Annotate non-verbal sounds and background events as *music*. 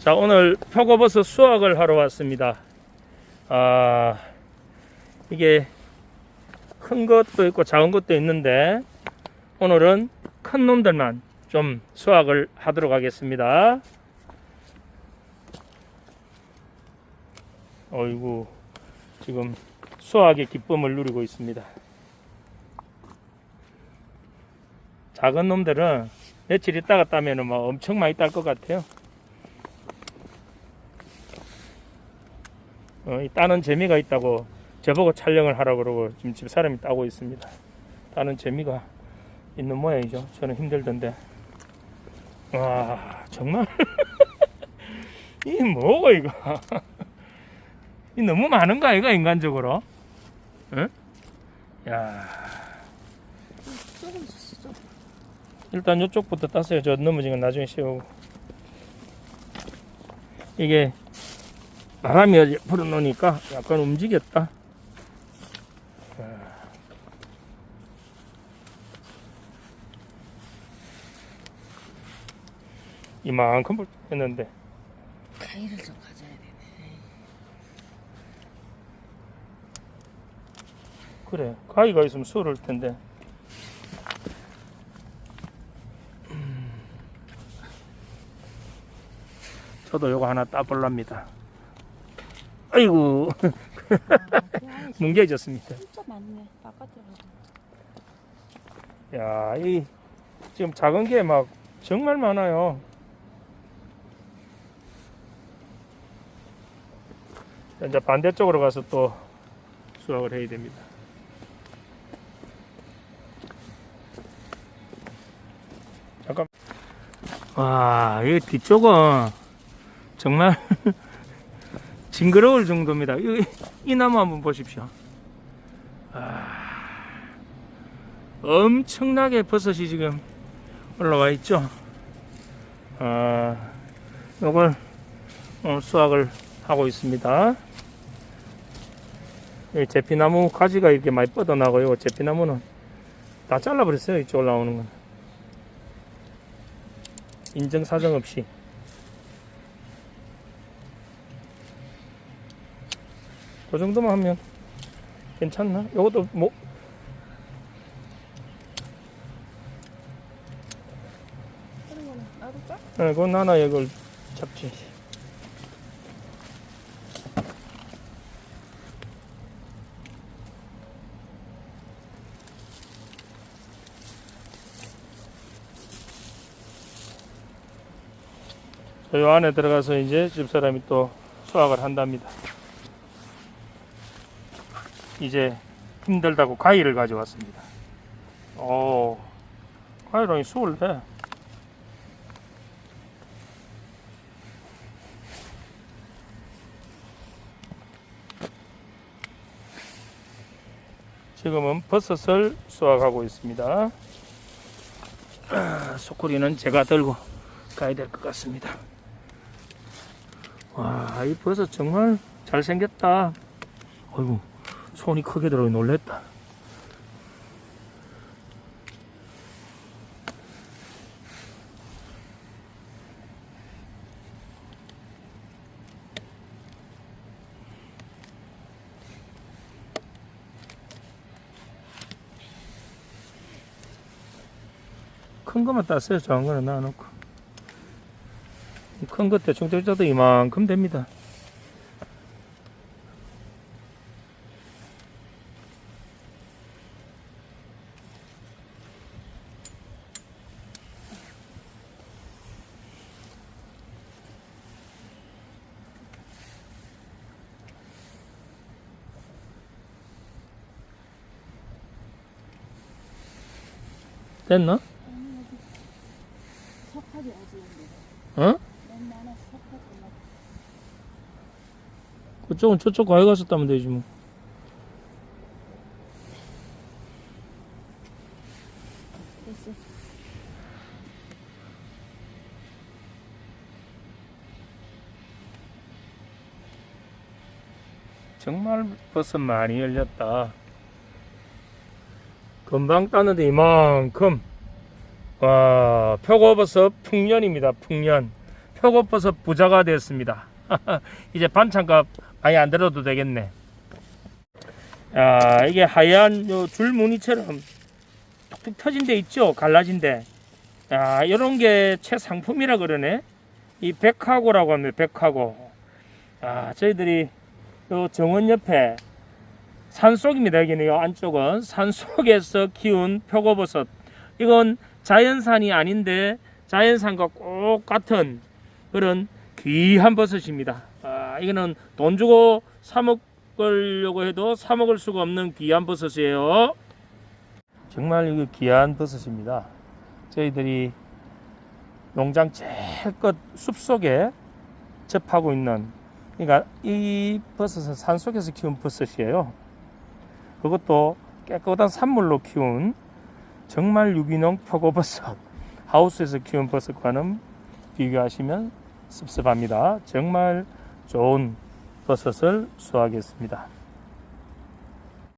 자, 오늘 표고버섯 수확을 하러 왔습니다. 아, 이게 큰 것도 있고 작은 것도 있는데 오늘은 큰 놈들만 좀 수확을 하도록 하겠습니다. 어이구, 지금 수확의 기쁨을 누리고 있습니다. 작은 놈들은 며칠 있다가 따면은 막 엄청 많이 딸 것 같아요. 어, 이 따는 재미가 있다고 저보고 촬영을 하라고 그러고 지금 집 사람이 따고 있습니다. 따는 재미가 있는 모양이죠. 저는 힘들던데. 와, 정말. *laughs* 이 뭐고, 이거. *laughs* 이 너무 많은 거 아이가, 인간적으로? 응? 야. 일단 이쪽부터 땄어요. 저 넘어진 건 나중에 씌우고. 이게 바람이 어제 불어놓으니까 약간 움직였다. 아. 이만큼 불- 했는데 가위를 좀 가져야 되네. 그래 가위가 있으면 수를 텐데 음. 저도 요거 하나 따볼랍니다 아이고 *laughs* 뭉개졌습니다 진짜 많네. 바깥에 야, 이 지금 작은 게 막 정말 많아요. 자, 이제 반대쪽으로 가서 또 수확을 해야 됩니다. 잠깐. 와, 이 뒤쪽은 정말 *laughs* 징그러울 정도입니다. 이, 이 나무 한번 보십시오. 엄청나게 버섯이 지금 올라와 있죠. 아, 요걸 오늘 수확을 하고 있습니다. 이 제피나무 가지가 이렇게 많이 뻗어나고요. 제피나무는 다 잘라버렸어요. 이쪽 올라오는 건. 인정사정 없이. 그 정도만 하면 괜찮나? 요것도 뭐? 네, 그건 하나 이걸 잡지. 이 안에 들어가서 이제 집사람이 또 수확을 한답니다. 이제 힘들다고 가위를 가져왔습니다. 오, 가위랑이 수월 돼. 지금은 버섯을 수확하고 있습니다. 아, 소쿠리는 제가 들고 가야 될 것 같습니다. 와, 이 버섯 정말 잘생겼다. 어이구, 손이 크게 들어 놀랬다. 큰 것만 땄어요. 작은 거는 놔놓고. 큰 것 대충 떼줘도 이만큼 됩니다. 석하지 아직 어? 그쪽은 저쪽 가서 따면 되지 뭐. 정말 버섯 많이 열렸다. 금방 따는데 이만큼. 와, 표고버섯 풍년입니다. 풍년. 표고버섯 부자가 되었습니다. *laughs* 이제 반찬값 많이 안 들어도 되겠네. 아, 이게 하얀 요 줄무늬처럼 툭툭 터진 데 있죠? 갈라진 데. 아, 이런 게 최상품이라 그러네. 이 백화고라고 합니다. 백화고. 아, 저희들이 요 정원 옆에 산속입니다. 여기는 요 안쪽은 산속에서 키운 표고버섯. 이건 자연산이 아닌데 자연산과 꼭 같은 그런 귀한 버섯입니다. 아, 이거는 돈 주고 사 먹으려고 해도 사 먹을 수가 없는 귀한 버섯이에요. 정말 이거 귀한 버섯입니다. 저희들이 농장 제일 끝 숲속에 접하고 있는 그러니까 이 버섯은 산속에서 키운 버섯이에요. 그것도 깨끗한 산물로 키운 정말 유기농 표고버섯 하우스에서 키운 버섯과는 비교하시면 씁씁합니다. 정말 좋은 버섯을 수확했습니다.